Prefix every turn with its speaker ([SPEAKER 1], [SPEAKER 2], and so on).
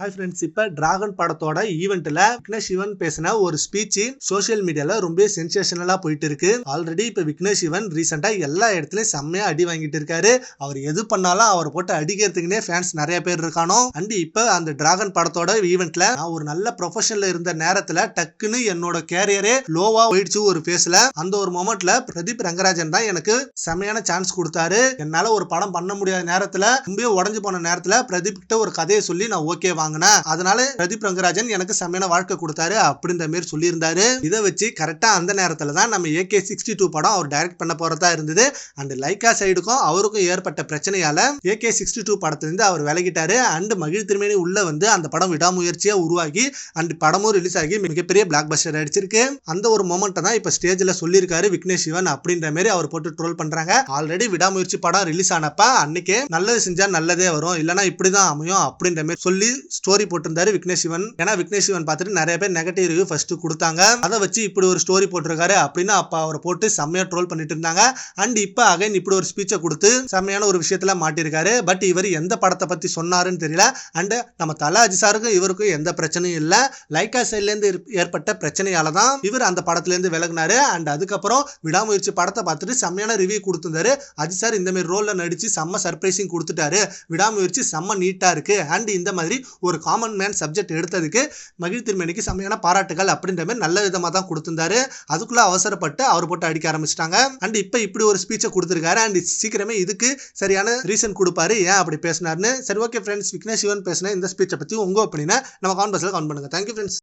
[SPEAKER 1] Hi friends இப்போ dragon படத்தோட ஈவெண்ட்ல விக்னேஷ் சிவன் பேசின ஒரு ஸ்பீச் சோஷியல் மீடியால ரொம்ப சென்சேஷனலா போயிட்டு இருக்கு ஆல்ரெடி இப்போ விக்னேஷ் சிவன் ரீசெண்டா எல்லா இடத்துலயும் செம்மையா அடி வாங்கிட்டு இருக்காரு. அவர் எது பண்ணாலும் அவர் போட்டு அடிக்கிறதுக்குனே ஃபேன்ஸ் நிறைய பேர் இருக்கானோ. அண்ட் இப்போ அந்த டிராகன் படத்தோட ஈவெண்ட்ல நான் ஒரு நல்ல ப்ரொஃபஷன்ல இருந்த நேரத்துல டக்குன்னு என்னோட கேரியரே லோவா போயிடுச்சு ஒரு ஃபேஸ்ல அந்த ஒரு மொமெண்ட்ல பிரதீப் ரங்கராஜன் தான் எனக்கு செம்மையான சான்ஸ் கொடுத்தாரு. என்னால ஒரு படம் பண்ண முடியாத நேரத்துல ரொம்ப உடஞ்சு போன நேரத்துல பிரதீப் கிட்ட ஒரு கதையை சொல்லி நான் ஓகே வாங்கினேன் அதனால பிரதீப் ரங்கராஜன் எனக்கு செம்மையான வாழ்க்கை கொடுத்தாரு அப்படின்ற மாதிரி சொல்லியிருந்தாரு. இதை வச்சு கரெக்டா அந்த நேரத்துல தான் நம்ம ஏகே சிக்ஸ்டி டூ படம் அவர் டைரக்ட் பண்ண போறதா இருந்தது. அண்ட் லைக்கா சைடுக்கும் அவருக்கும் ஏற்பட்ட பிரச்சனையால ஏகே சிக்ஸ்டி டூ படத்திலிருந்து அவர் விலகிட்டாரு. அண்ட் மகிழ் திருமேனி உள்ள வந்து அந்த படம் விடாமுயற்சியா உருவாகி அண்ட் படமும் ரிலீஸ் ஆகி மிகப்பெரிய பிளாக் பஸ்டர் அடிச்சிருக்கு. அந்த ஒரு மொமெண்ட்டை தான் இப்ப ஸ்டேஜ்ல சொல்லியிருக்காரு விக்னேஷ் சிவன் அப்படின்ற மாதிரி அவர் போட்டு ட்ரோல் பண்றாங்க. ஆல்ரெடி விடாமுயற்சி படம் ரிலீஸ் ஆனப்ப அன்னைக்கே நல்லது செஞ்சா நல்லதே வரும் இல்லைன்னா இப்படிதான் அமையும் அப்படின்ற மாதிரி சொல்லி ஸ்டோரி போட்டிருந்தாரு விக்னேஷ் சிவன் ஏன்னா விக்னேஷ் சிவன் பார்த்துட்டு நிறைய பேர் நெகட்டிவ் ரிவ்யூ ஃபர்ஸ்ட் கொடுத்தாங்க. அதை வச்சு இப்படி ஒரு ஸ்டோரி போட்டிருக்காரு அப்படின்னு அப்ப அவரை போட்டு செம்மையா ட்ரோல் பண்ணிட்டு இருந்தாங்க. அண்ட் இப்ப அகைன் இப்படி ஒரு ஸ்பீச்சை கொடுத்து செம்மையான ஒரு விஷயத்துல மாட்டிருக்காரு பட் இவர் எந்த படத்தை பத்தி சொன்னாருன்னு தெரியல. அண்ட் நம்ம தலாஜி அஜிசாருக்கும் இவருக்கும் எந்த பிரச்சனையும் இல்லை. லைக்கா சைட்லேருந்து ஏற்பட்ட பிரச்சனையால தான் இவர் அந்த படத்துலேருந்து விலகினாரு. அண்ட் அதுக்கப்புறம் விடாமுயற்சி படத்தை பார்த்துட்டு செம்மையான ரிவ்யூ கொடுத்துருந்தாரு. அஜி சார் இந்த மாதிரி ரோலில் நடித்து செம்ம சர்ப்ரைசிங் கொடுத்துட்டாரு. விடாமுயற்சி செம்ம நீட்டாக இருக்குது அண்ட் இந்த மாதிரி ஒரு காமன் மேன் சப்ஜெக்ட் எடுத்ததுக்கு மகிழ் திருமணிக்கு செம்மையான பாராட்டுகள் அப்படின்ற மாதிரி நல்ல விதமாக தான் கொடுத்துருந்தாரு. அதுக்குள்ளே அவசரப்பட்டு அவர் போட்டு அடிக்க ஆரம்பிச்சிட்டாங்க. அண்ட் இப்போ இப்படி ஒரு ஸ்பீச்சை கொடுத்துருக்காரு. அண்ட் சீக்கிரமே இதுக்கு சரியான ரீசன் கொடுப்பாரு. ஏன் அப்படி பேசினாருன்னு? சரி ஓகே ஃப்ரெண்ட்ஸ் விக்னேஷ் சிவன் பேசின இந்த ஸ்பீச்சை பற்றி உங்க ஒப்பீனியனை நம்ம கான்பர்ஸில் கவுண்ட் பண்ணுங்க. Thank you friends